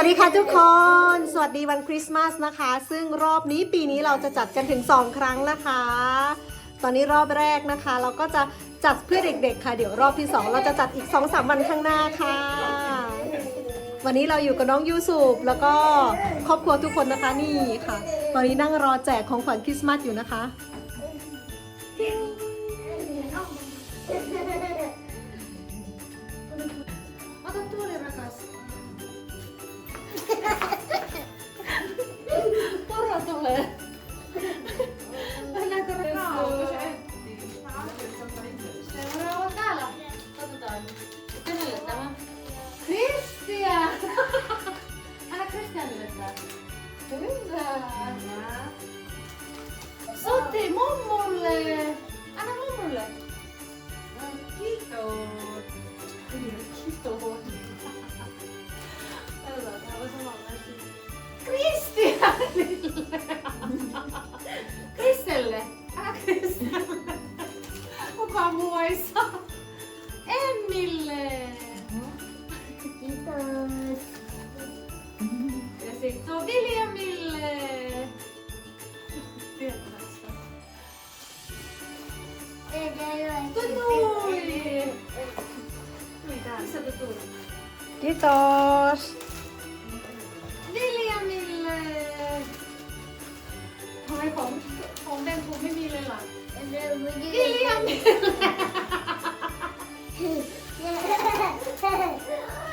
วัสดีค่ะทุกคน สวัสดีวันคริสต์มาสนะคะ ซึ่งรอบนี้ปีนี้เราจะจัดกันถึง 2 ครั้งนะคะ ตอนนี้รอบแรกนะคะ เราก็จะจัดเพื่อเด็กๆค่ะ เดี๋ยวรอบที่ 2 เราจะจัดอีก 2-3 วันข้างหน้าค่ะ วันนี้เราอยู่กับน้องยูสุปแล้วก็ครอบครัวทุกคนนะคะนี่ค่ะ ตอนนี้นั่งรอแจกของขวัญคริสต์มาสอยู่นะคะ Sote, mummulle! Anna mummulle! Kiitos! Kiitos! Kristianille! Kristelle! Älä Kristelle! Kukaan muu ei saa! กูไ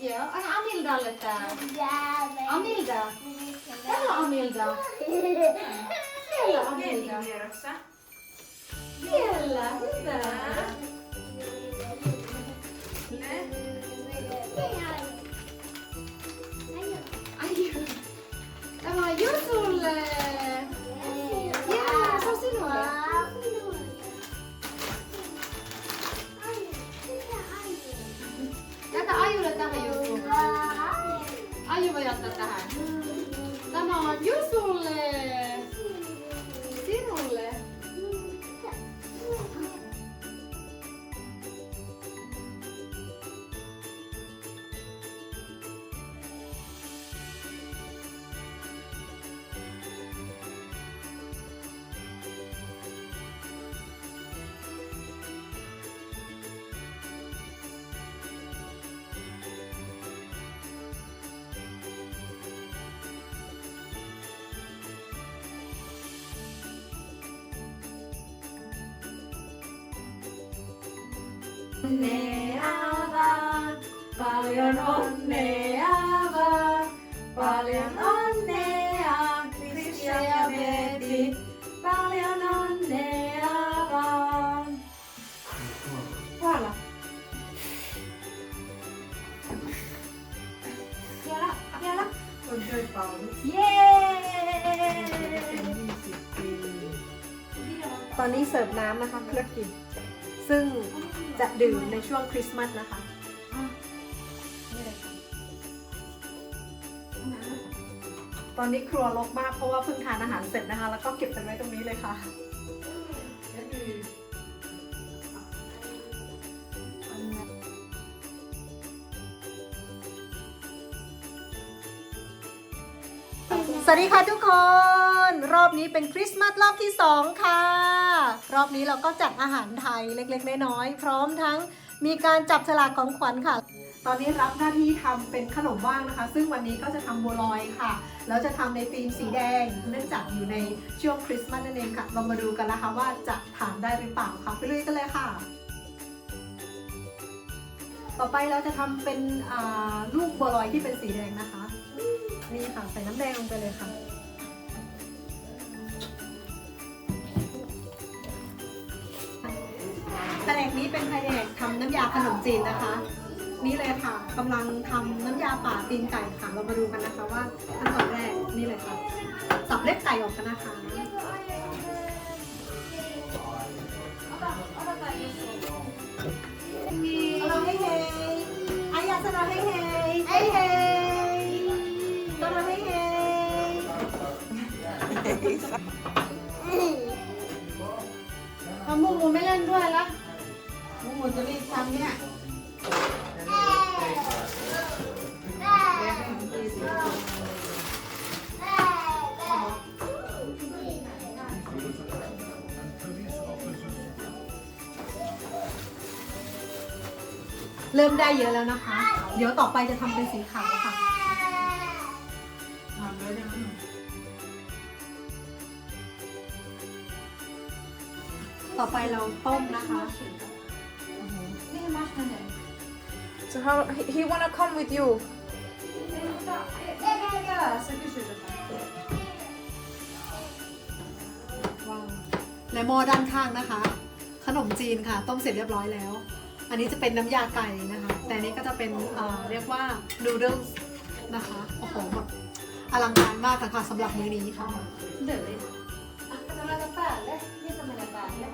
Yeah, and Amilda let her. Amilda. Hello, Amilda. Hello, Amilda. Hello, Amilda. Onneava, paljon onnea vaan, paljon onnea, Kristia ja Veti, paljon onnea vaan. Tuolla. Siellä, siellä. On työpalu. Jee! ตอนนี้เสิร์ฟน้ำนะคะเครื่องกิน ซึ่งจะดื่มในช่วงคริสต์มาสนะคะตอนนี้ครัวรกมากเพราะว่าเพิ่งทานอาหารเสร็จนะคะ แล้วก็เก็บกันไว้ตรงนี้เลยค่ะ สวัสดีค่ะทุกคน รอบนี้เป็นคริสต์มาสรอบที่ 2 ค่ะ รอบนี้เราก็จัดอาหารไทยเล็กๆน้อยๆพร้อมทั้งมีการจับฉลากของขวัญค่ะ ตอนนี้รับหน้าที่ทำเป็นขนมว่างนะคะ ซึ่งวันนี้ก็จะทำบัวลอยค่ะ แล้วจะทำในธีมสีแดง เนื่องจากอยู่ในช่วงคริสต์มาสนั่นเองค่ะ เรามาดูกันนะคะว่าจะทานได้หรือเปล่าค่ะ ไปลุยกันเลยค่ะ ต่อไปเราจะทำเป็นลูกบัวลอยที่เป็นสีแดงนะคะ นี่ค่ะใส่น้ำแดงลงไปเลยค่ะแผนกนี้เป็นแผนกทำน้ำยาขนมจีนนะคะ นี่เลยค่ะกำลังทำน้ำยาป่าตีนไก่ค่ะ เรามาดูกันนะคะว่าขั้นตอนแรกนี่เลยค่ะ สับเล็บไก่ออกกันนะคะ Ota, ota tää Jusu. Hello, hey, hey. เอามูมูไม่เล่นด้วยละมูมูจะรีบทำเนี่ยเริ่มได้เยอะแล้วนะคะ เดี๋ยวต่อไปจะทำเป็นสีขาวค่ะ ต่อไปเราต้มนะคะนี่มาชเนี่ย So how he, he wanna come with you? และหม้อด้านข้างนะคะ ขนมจีนค่ะ ต้มเสร็จเรียบร้อยแล้ว อันนี้จะเป็นน้ำยาไก่นะคะ แต่อันนี้ก็จะเป็นเอ่อเรียกว่านูเดิลนะคะ โอ้โหแบบอลังการมากค่ะสำหรับมื้อนี้ค่ะ เดี๋ยวเลย แปดเลยนี่ทำอะไรกันแปดเลย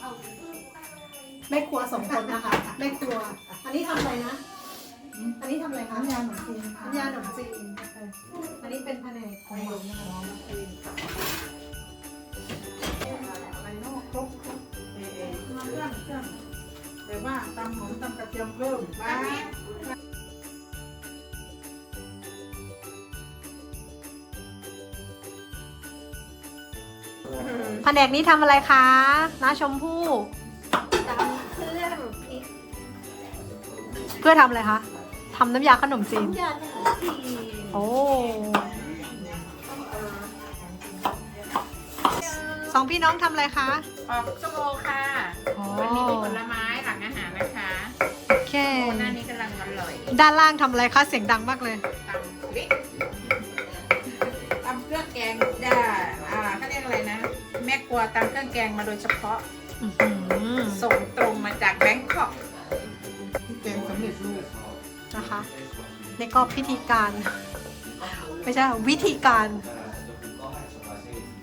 เอาแม่ครัวสองคนนะคะแม่ครัว อันนี้ทำอะไรนะ อันนี้ทำอะไรคะน้ำยาหมูจีนค่ะน้ำยาขนมจีนอันนี้เป็นแผนกของหวานนะคะอะไรเนอกครบครบเอเอเครื่องเครื่องแต่ว่าตำหอมตำกระเทียมเพิ่มบ้าง แผนกนี้ทำอะไรคะน้าชมพู่ตำเครื่องพริกเพื่อทำอะไรคะทำน้ำยาขนมจีน น้ำยาขนมจีนโอ้สองพี่น้องทำอะไรคะออกส้มโอค่ะ อ๋อวันนี้มีผลไม้หลังอาหารนะคะโอเค โอ้หน้านี้กำลังอร่อย ด้านล่างทำอะไรคะเสียงดังมากเลย รัวตำเครื่องแกงมาโดยเฉพาะอื้อหือส่งตรงมาจากแบงคอกแกงสำเร็จรูปนะคะนี่ก็พิธีการ ไม่ใช่วิธีการ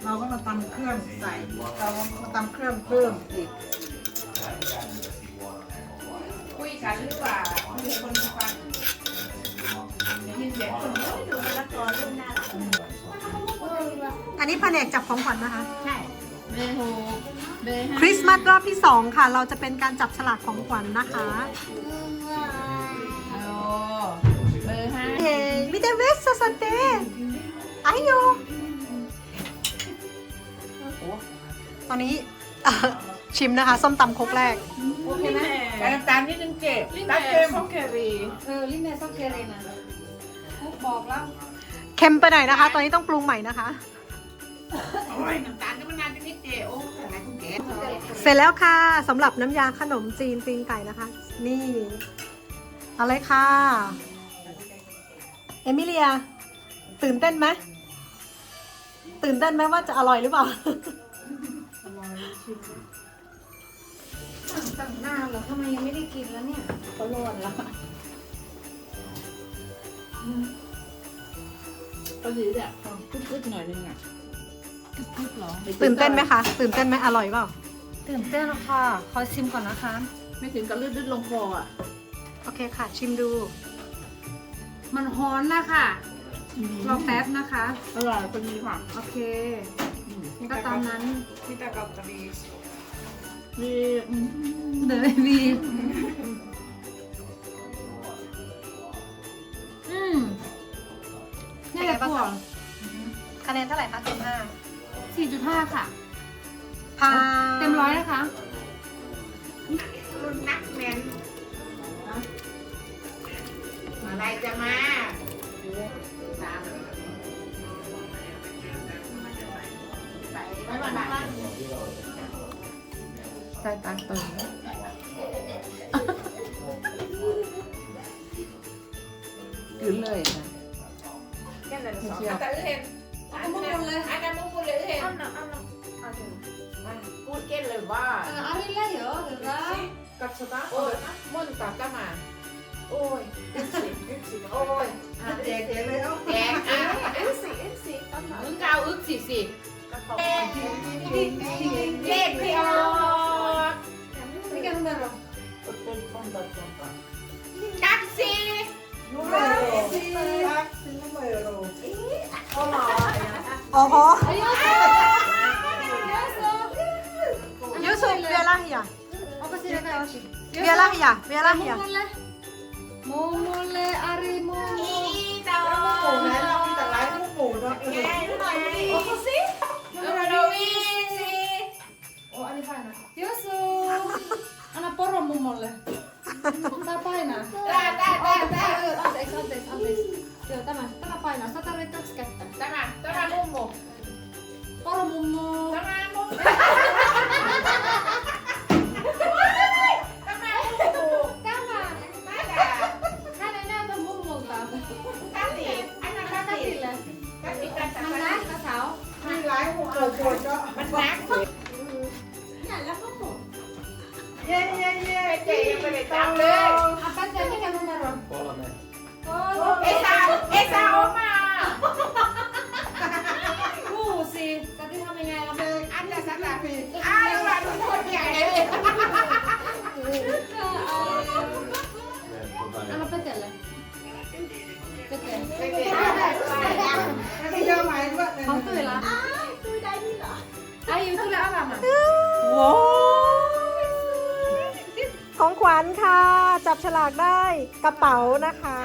เราก็มาตำเครื่องใส่เราก็มาตำเครื่องเพิ่มอีกคุยกันหรือเปล่ามีคนฟังยินเสียงคนเยอะดูมะละกอเรื่องน่ารักอันนี้แผนกจับของขวัญนะคะ ใช่ เบอร์หกเบอร์ห้าคริสต์มาสรอบที่ 2 ค่ะ เราจะเป็นการจับฉลากของขวัญนะคะโอ้เบอร์ห้าเฮ้มิเตเวสซันเตไอโยตอนนี้เอ่อชิมนะคะ ส้มตำครกแรก โอเคไหมแต่น้ำตาลนิดนึงเจ็บลิ้นตัแม่ดเค็มซอกเครีเออลิ้นแม่ซอกเครีนะพุกบอกแล้วเค็มไปหน่อยนะคะ ตอนนี้ต้องปรุงใหม่นะคะ โอ้ยน้ำตาล ก็มันนานจะนิดเดียวโอ้ยอะไรคุณแกเสร็จแล้วค่ะสำหรับน้ำยาขนมจีนตีนไก่นะคะ นี่เอาเลยค่ะ เอมิเลีย ตื่นเต้นไหมตื่นเต้นไหมว่าจะอร่อยหรือเปล่าตั้งหน้าเหรอทำไมยังไม่ได้กินแล้วเนี่ยเขาร้อนแล้วก็ดีแบบกึ๊กๆหน่อยนึงอะ กึ๊กๆหรอ ตื่นเต้นไหมคะ ตื่นเต้นไหมอร่อยเปล่า ตื่นเต้นค่ะ ขอชิมก่อนนะคะ ไม่ถึงกับลืดๆลงคออะ โอเคค่ะ ชิมดู มันฮ้อนนะคะรอแป๊บนะคะ อร่อยเป็นมีผักโอเคก็ตามนั้นที่ตะกับตะลีเดยววีอืมนี่แหละเป็นไงพวบ้างกคะคะแนนเท่าไหร่คะเต็มห้า 4.5 ค่ะ พาเต็มร้อยนะคะ รุ่นนักแมนอะไรจะมาตามไปไว้วันบ้านใส่ตาเติมกินเลยค่ะแค่นั้นสองแต่เห็นอั 꽃게를 와. 아, 아릴라 요, 누 가? 깝쳐 다? 어, 뭔 깝까 마. 오 이, 그 치, 그 치, 오 이. 아, 네, 그래 요? 네, 아, 엑 시, 엑 시, 깜 나. 뭔가 엑 시, 씨. 네, 그래 요. 이게 하나 로. 어떤 건 다, 건 다. 깍 시! 깍 시! 깍 시, 뭐예 요? 어 머. 어 허. 안녕하세 요. Biarlah ya, biarlah ya. Momole arimo. Apa sih? Oh, ano pa na? Yoso! Ano po, romo mo lang? มันรักเย้เย้เย้เจ๊ยังไม่ได้จับเลย เอ็กซ์เอาออกมาผู้สิจะได้ทำยังไงล่ะอันนั้นสักหน่อยอ้าวหลานทุกคนใหญ่เลยเออเอาเอาไปเสร็จเลย ของขวัญค่ะ จับฉลากได้กระเป๋านะคะ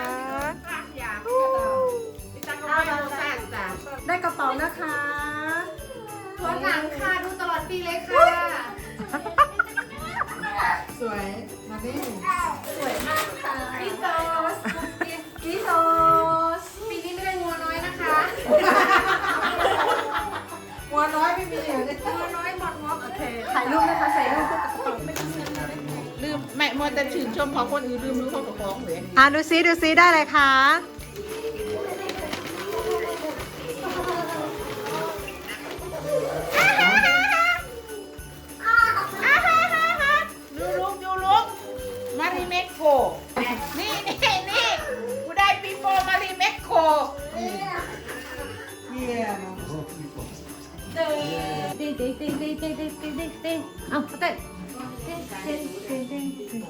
อยากพี่ตังก็ไม่รู้สั้นจ้ะได้กระเป๋านะคะตัวหนังค่ะดูตลอดปีเลยค่ะ สวย มาดิ มัวแต่ชื่นชมของคนอื่นลืมรู้ของของเลยอะดูซิดูซิได้เลยค่ะ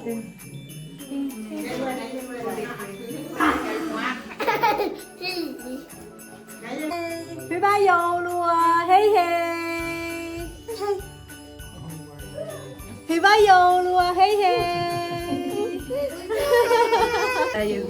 Bye bye vô luôn. Hey hey. Thì bye vô luôn. Hey hey. Hey hey.